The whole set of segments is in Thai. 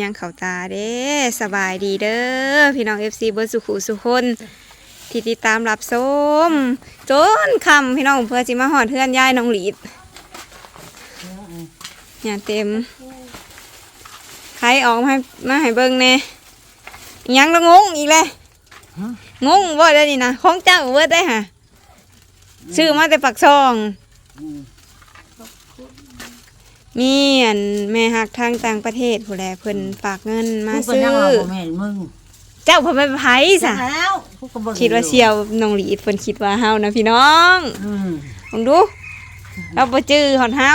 ยังเข้าตาเด้สบายดีเด้อพี่น้อง FC เบิร์สุขุสุคนที่ติดตามรับชมจนคำพี่น้องเพื่อจิมาหอดเพื่อนยายน้องหลีดอย่าเต็มใครออกมาให้มาให้เบิ่งแน่ยังละงงอีกเลยงงบ่าได้นี่นะของเจ้าเบิดได้ค่ะซื้อมาแต่ปักซองอ มมีอันแม่ฮักทางต่างประเทศผู้แลเพิ่นฝากเงินมากูก็ซื้อ ยังเอาบ่แม่นมึงเจ้าเพิ่นเป็นไผซะแล้วกูก็เบิ่งคิดว่าเชียวน้องหลีดเพิ่นคิดว่าเฮานะพี่น้องอืมลองดู เราบ่จื้อหอนเฮา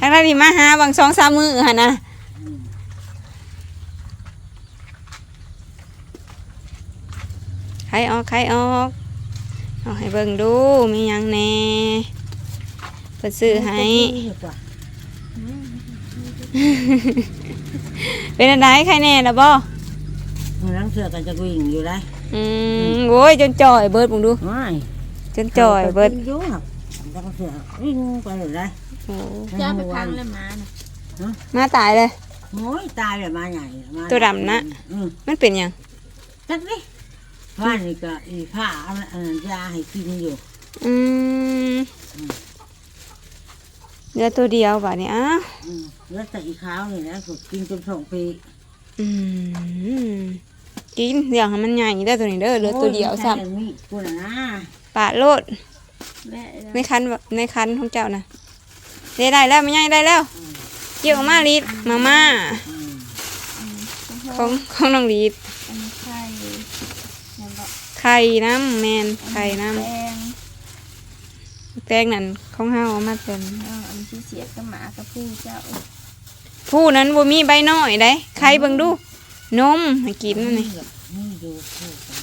ทั้งนั้นที่มาหาบาง2 3มื้อหั่นนะใครออกใครออกเอาให้เบิ่งดูมีหยังแหน่เพิ่นซื้อให้ เป็นอันใดใครแน่ล่ะบ่มันนั่งเสือกันจะวิ่งอยู่ได้อืมโว้ยจนจ่อยเบิดมึงดู ไม่จนจ่อยเบิดอยู่ครับนั่งเสือวิ่งไปอยู่ได้โอ้จ้าไปพังแล้วมานะมาตายเลย โอ้ยตายเลยมาใหญ่มาตัวดำนะ อืมมันเป็นหยังจักดิว่านี่ก็อีผ้าอันนั้นยาให้กินอยู่อืม เหลือตัวเดียวบ่เนี่ยอ้าวอืมแล้วแต่อีขาวนี่นะกูกินจนสองปีอืมกินเดี๋ยวให้มันใหญ่เด้อตัวนี้เด้อเหลือตัวเดียวซ้โอ้ใช่มีกูน่ะนะำปาดโลดแม่ในคันในคันของเจ้านะได้ได้แล้วมันใหญ่ได้แล้วเกี่ยวออกมาลีดมาม่าอืมของของน้องลีดอันนี้ไข่ยังบอกไข่น้ำแมนไข่น้แป้งำแป้งนั่นของเฮาเอามาเป็น เอาอัน ที่เสียบกับหมากับผู้เจ้าผู้นั้นบ่มีใบน้อยได้ใครเบิ่งดู นมให้กินนั่นนี่นี่ดูพูดกัน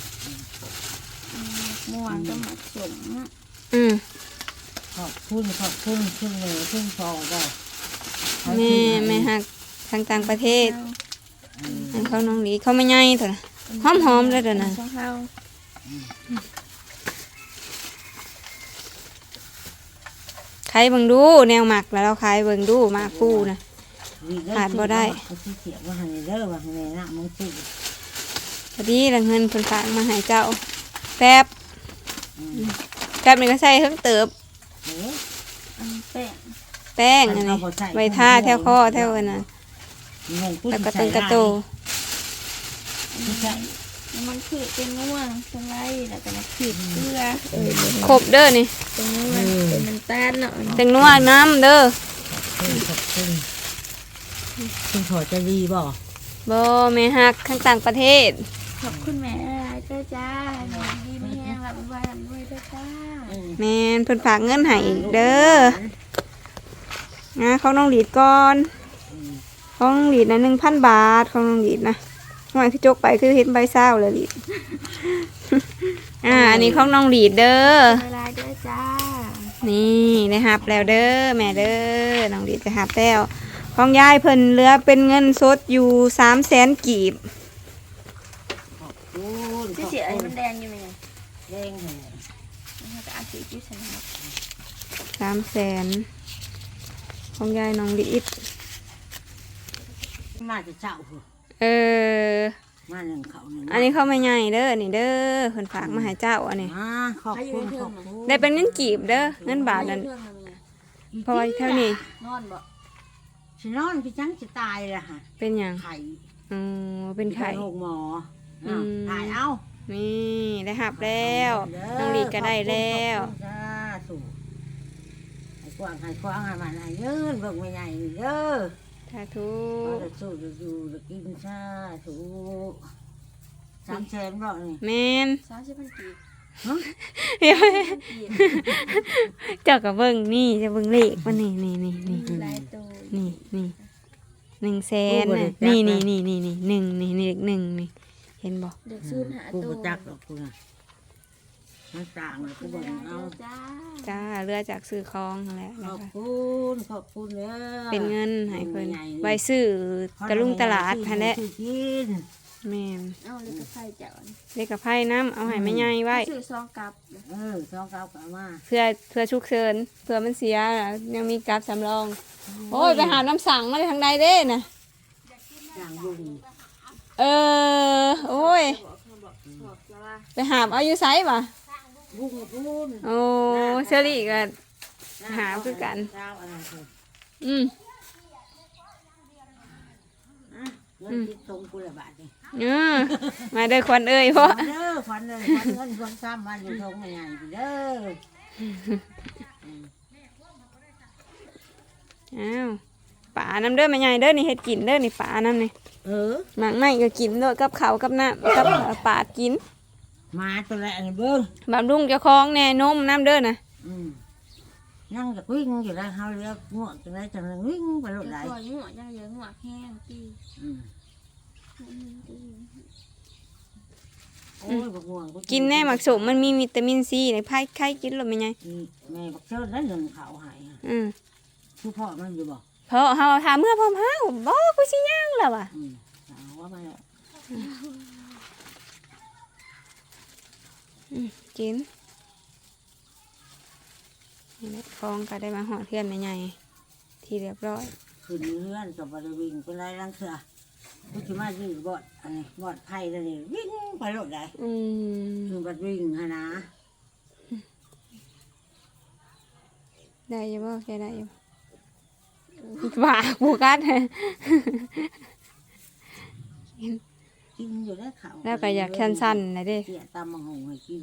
ม่วงก็หมักสมอืมขอบคุณขอบคุณขึ้นเลยขึ้นพอได้แม่แม่ฮักทางต่างประเทศอันเขาน้องหลีเขาไม่ใหญ่เท่านะหอมๆเลยเด้อนะ ช่องเฮาใครเบิ่งดู แนวหมักแล้วเราใครเบิ่งดูหมากผู้นะขาดบ่ได้เขาสิเสียว่าหันเด้อว่าหันหน้ามึงสิพอดีละเงินเพิ่นฝากมาให้เจ้าแป๊บแป๊บนี่ก็ใส่เครื่องเติบเอ้ยอันแป้งแป้งอันนี้ใบท่าแถวคอแถวอันนั้นเงินกูแล้วก็สิตึงกระโตไม่ใช่ น้ำมันขืดเป็นม่วงเป็นไรแล้วก็มาขืดเกลือเออครบเด้อนี่เป็นม่วงเป็นน้ำตาลเนาะจังนัวน้ำเด้อขอบคุณคุณขอจะดีบ่บ่แม่ฮักทางต่างประเทศ ขอบคุณแม่หลายเจ้าจ้าแม่ดีไม่แห้งรับไว้รับด้วยเจ้าจ้าแม่นเพิ่นฝากเงินให้อีกเด้อนะเขาน้องหลีดก่อน ของน้องหลีดนะหนึ่งพันบาท ของน้องหลีดนะ หน่อยที่จกไปคือเห็นใบเศร้าเลยหลีดอ่าอันนี้ของน้องหลีดเด้อเวลาเจ้าจ้า นี่ได้หับแล้วเด้อแม่เด้อน้องหลีดก็หับแล้ว ของยายเพิ่นเหลือเป็นเงินสดอยู่สามแสนกีบขอบคุณที่เสียไอ้มันแดงอยู่ไหมเนี่ยแดงเลยมันจะอาสีจิ้วชนะสามแสนของยายน้องหลีดมาจะเจ้าหัว เออ มาหนึ่งเขาหนึ่งอันนี้เขาไม่ใหญ่เด้อนี่เด้อเพิ่นฝากมาให้เจ้าอันนี้ มาขอบคุณขอบคุณได้เป็นเงินกีบเด้อเงินบาทนั่นเพราะว่าเท่านี้นอนบ่ฉันนอนพี่จังจะตายเลยค่ะเป็นหยังไข่อ๋อเป็นไข่โรงหมออืมตายเอานี่ได้หับแล้วน้องหลีดก็ได้แล้วขอบคุณจ้าสู่ให้กว้างให้กว้างให้มันให้ยืนเบิ่งไม่ใหญ่นี่เด้อสาธุพอจะสู้จะอยู่จะกินชาถูสามแสนบ่นี่แมนสามสิบพันกีบเจ้ากับเบิ่งนี่จะเบิ่งเลขมันนี่นี่นี่นี่ลายตัวนี่นี่หนึ่งแสนน่ะนี่นี่นี่นี่นี่หนึ่งนี่นี่เลขหนึ่งนี่เห็นบ่เด็กซื้อหากูตัวบ่จักหรอกกูน่ะ มันต่างเลยกูเวเบิ่งลาเอาเจ้าจ้าจ้าเรือจากซื้อคลองนั่นแหละขนะอบคะคุณขอบคุณเด้อเป็นเงินให้เพิ่นไว้ซื้อตะลุงตลาดหั่นแหละซื้อกินแม่นเอาเลยก็ไฟเจ้าเล็กกับไพ่น้ำเอาให้แม่ใหญ่ไว้ ซื้อซองกับเออสองเก้ากลับมาเพื่อเพื่อฉุกเฉินเพื่อมันเสียน่ะยังมีกับสำรอง โอ้ยไปหาน้ำสั่งมาเลยทางใดเด้น่ะจ้าางบุงเออ โอ้ย บอกเขาบอกบอกแล้วว่าไปหาบเอาอยู่ไซบ่ะ บุงพูนโอ้เชอรี่ก็หาคือกันเจ้าอะไรคืออืมอะเงินติดตรงกูละบาทนี่เออมาเด้อควันเอ้ยพ่อมาเด้อขวัญเลยขวัญเงินขวัญซ้ำมาอยู่ตรงไม่ใหญ่เด้ออ้าวป่าน้ำเด้อแม่ใหญ่เด้อนี่เฮ็ดกินเด้อนี่ป่าน้ำนี่เออ หมักไม่ก็กินด้วยกับข้าวกับน้ำกับปาดกิน มาตัวแรกนี่เบิ้งบำรุงเจ้าของแน่นมน้ำเด้อนะอืมนั่งจากวิ่งอยู่แล้วเขาเรียกง่วงจังไรจังไรวิ่งไปรถไหล ตัวหัวยังเยอะหัวแห้งตีอืมตีโอ้ยบักง่วงกินแน่หมักสมมันมีวิตามินซีในไผ่ไข่กินหรือไม่ไงอืมแม่บักเชิญได้หนึ่งเขาหายอะอืมคือพ่อมันอยู่บอกเพราะเฮาถามเมื่อพร้อมเฮาบ่กูสิย่างแล้วอะอืมเอาว่ามาแล้ว กินนี่แหละฟองก็ได้มาหอดเพื่อนแม่ใหญ่ที่เรียบร้อย ขึ้นเรือนกับบริวิงเป็นไรลังเสือกูจะมายืดบอดอันนี้บอดไผ่แล้วนี่วิ่งไปรถไหลอืมคือบัดวิ่งฮะนะได้อยังบ่แกได้อยังบ่ากูกัดกิน อยู่ได้เขาแล้วก็อยากสั้นๆนะเด้เกี่ยตามมังหงให้กิน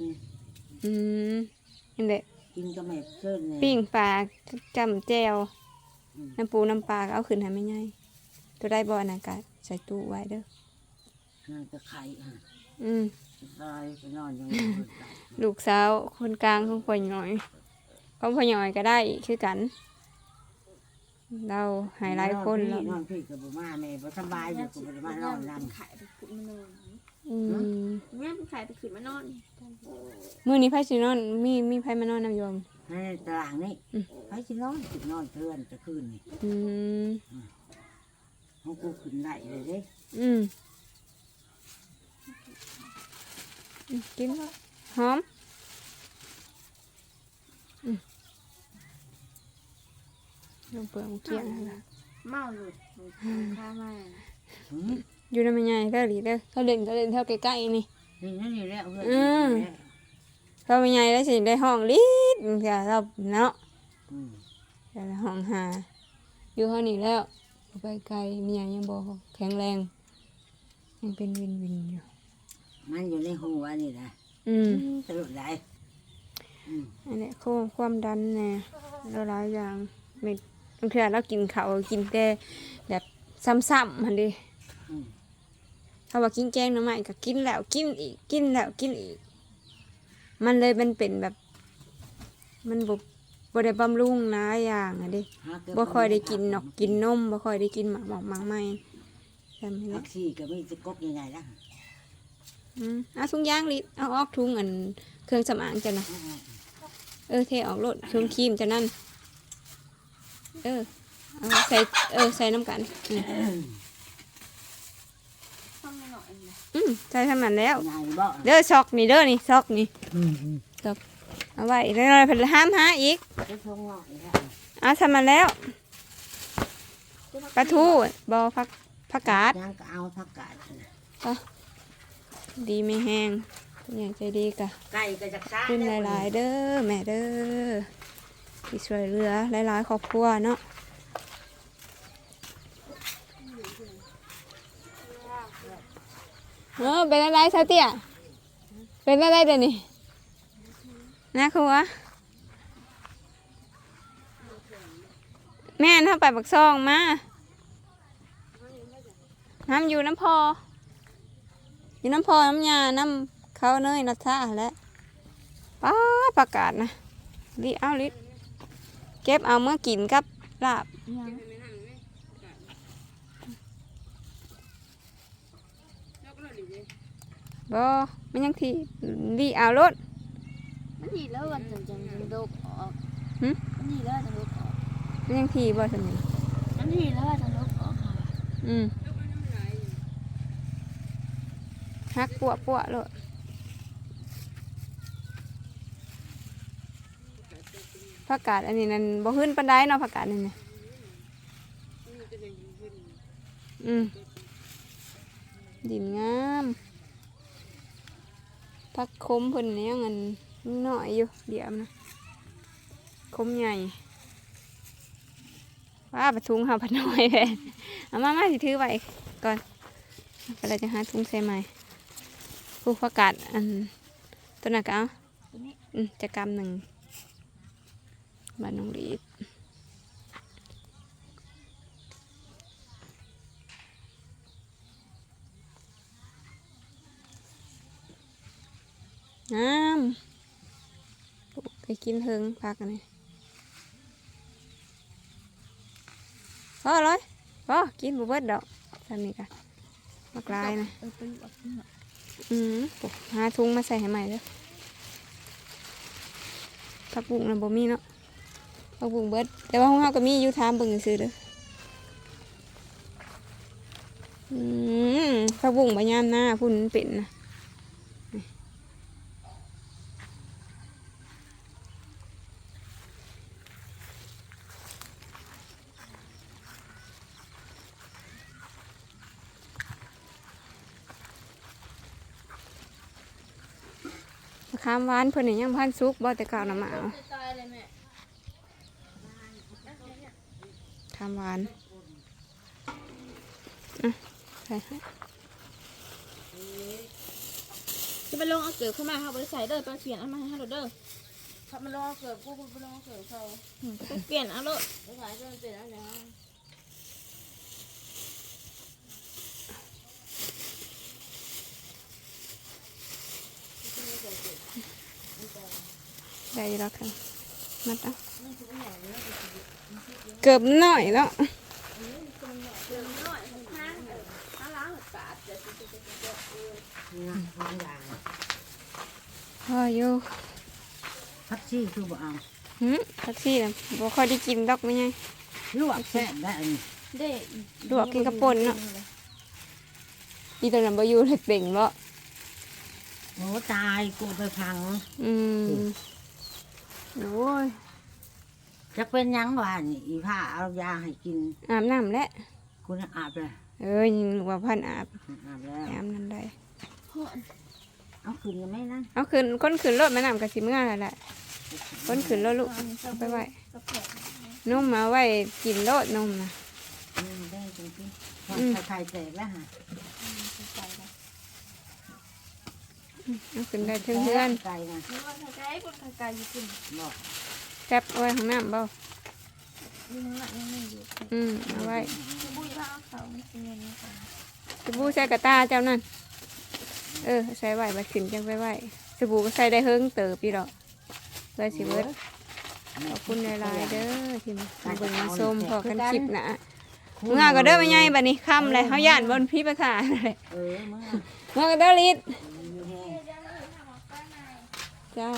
อืมนี่แหละกินกับแม่เชิญเนี่ยปิ้งปลาจำแจวอืมน้ำปูน้ำปลาก็เอาขึ้นให้ไม่ง่ายตัวได้บ่อนะกะใส่ตู้ไว้เด้อนั่นก็ไข่ฮะอืมตายไปนอนอยู่ในรถไฟลูกสาวคนกลางของพ่อหน่อยของพ่อหน่อยก็ได้คือกัน เราใหายหลายคนนแล้อวนพี่นอนพี่กับบุมาแม่บ่สบายอยู่กับบุมานอนนั่นขายไปขึ้นมานอนอืมแม่เป็นขายไปขึ้นมานอนมื้อนี้ไผสินอน มีมีไผมานอนนำโยมในตารางนี่อืมไปสินอนสินอนเทือนจะคืนนี่อืมห้องกูขึ้นได้เลยเด้อืมอืมกินบ่หอม อืมลงเปลือกเกลียงนั่นล่ะเมาหลุดข้ามาหืมอยู่ในมันใหญ่เท่าหลีเด้อเขาเล่นเขาเล่นเท่าใกล้ๆนี่นี่นั่นนี่แหละเพื่อนอืมเขามันใหญ่แล้วสิได้ห้องลิดเดี๋ยวเราเนาะอืมเดี๋ยวห้องหาอยู่ห้องนี้แล้วบ่ไปไกลมีอย่างยังบ่แข็งแรงยังเป็นวินวินอยู่มันอยู่ในหัวนี่แหละอืมสรุปได้อืมอันนี้ความความดันแน่แล้วหลายอย่างเม็ด บางทีเรากินข้าวกินแต่แบบซ้ำๆมันดิอืม ถ้าว่ากินแกงหน่อไม้ก็กินแล้วกินอีกกินแล้วกินอีก มันเลยมันเป็นแบบ มันบ่บ่ได้บำรุงนะอย่างอะดิหาเก็บ่ค่อยได้กินนกกินนมบ่ค่อยได้กินหมากหมอกหมากไม้แต่ไม่แท็ได้กซี่ก็มีจะกบยังไงล่ะอืมเอาถุงยางลิเอาออกถุงอันเครื่องสำอางจ้ะนะเออเทออกรถถุงครีมจ้ะนั่น เออเอาใส่เออใส่น้ำกันอืมต้องหน่อยนะอืมใส่ทำมันแล้วยังไงบ่เด้อซอกนี่เด้อนี่ซอกนี่อืมอืมเอาไว้แล้วเราเพิ่นห้ามหาอีกจะชงงอกอีกแล้วเอาทำมันแล้วปลาทูบอผักผักกาดยังก็เอาผักกาดนะดีไม่แห้งอย่างใจดีกะไก่ก็จะซ่า ขึ้นหลายๆเด้อแม่เด้อ ที่ช่วยเหลือหลายๆครอบครัวเนาะเออเป็นอะไรซาเตียเป็นอะไรเดี๋ยวนี้นะครัวแม่นเข้าไปบักซองมาน้ำอยู่น้ำพอ อยู่น้ำพอน้ำยาน้ำเขาเนยนัทธาแหล้วป้าดประกาศนะลิเอาลิ เก็บเอาเมื่อกินกับลาบยังบ่มันยังทีลิเอารถมันดีแล้ววันจังจังจังดกออกหึมันดีแล้วจังดกออกมันยังทีบ่สมิงมันดีแล้วจังดกออกค่ะอืมฮักปัวปัวเลย ผักกาดอันนี้นั่นบ่ขึ้นปันไดเนาะผักกาดนี่นะอืมดินงามพักคมเพิ่นเนี่ยยังเงินน้อยอยู่เดี๋ยวนะคมใหญ่ว่าประทุงหาพันน้อยเลยเอามามาสิถือไว้ก่อนก็เลยจะหาถุงใส่ใหม่ผู้ประกาศอันตัวหนักเอาตัวนี้อืมจะกำหนึ่ง บ้านน้องลีดน้ำปลูกไปกินเฮิงพักอันนี้พอเลยพอกินบุเบิดดอกทำนี่กันมากลายนะเออไปอยู่กับพี่น่ะอืมปลูกหาถุงมาใส่ให้ใหม่เด้อผักบุ้งนะบ่มีเนาะ ผักบุ้งเบิดแต่ว่าของเฮาก็มีอยู่ถามเบิ่งซื่อเด้ออืมผักบุ้งบ่ยามหน้าพุ่นเป็นนะมะขามหวานเพิ่นนี่ยังพันสุกบ่แต่เก่าน่ะมาเอาตายเลยแม่ขามหวานอะใส่ให้จะไปลงเอาเกิดเข้ามาเขาไปใส่เด้อไปเปลี่ยนเอามาให้เราเด้อถ้ามันลงเอาเกิดกูกูไปลงเอาเกิดเขาไปเปลี่ยนเอาเลยไปขายจนเปลี่ยนเอาเนาะได้แล้วค่ะมัดเอา เกือบหน่อยแล้วนี่นะบางอย่างพออยู่พักซี่คือบ่เอาหืมแท็กซี่น่ะบ่ค่อยได้กินดอกไม่ไงลวกแซ่บได้อันนี้เด้ลวกกินกระป่นเนาะอีตอนนั้นบ่อยู่เด็กๆบ่โอ้ตายกูไปพัง อืมโอ้ย จะเป็นหยังวะนี่อีผ้าเอายาให้กินอาบน้ำแล้วคุณอาบเลยเอ้ยยังนึกว่าพันอาบอาบแล้วอาบน้ำได้ เอาคืนยังไหมนะเอาขึ้นก้นขึ้นรถแม่น้ำกะสิเมื่อแล้วแหละก้นขึ้นรถลูกเอาไปไว้นมมาไว้กินรถนมนะอืมได้จริงๆอืมไข่แตกแล้วฮะเอาขึ้นได้เพื่อนเพื่อนไก่นะนี่ว่าไกลๆคนไกลๆอยู่กินบอกๆ แซบเอาไว้ข้างน้ำเบ่อยู่างหลังยังไม่อยู่อืมเอาไว้บุยบ้าเขาไม่กินเงินนี่ก่อนสบู่ใส่กระตาเจ้านั่น เออใส่ไหว้บัดขึ้นจังไปไหวสบู่ก็ใส่ได้เฮิงเติบพี่ดอกเลยสิเบิร์ดขอบคุณหลายๆเด้อที่มาเบิ่งมาชมพอกันคลิปนะเมื่อก็เด้อไปไงบัดนี้ค่ำเลยเฮาย่านบนพี่ประสาทเลยเออเมื่อก็เด้อลิศจ้า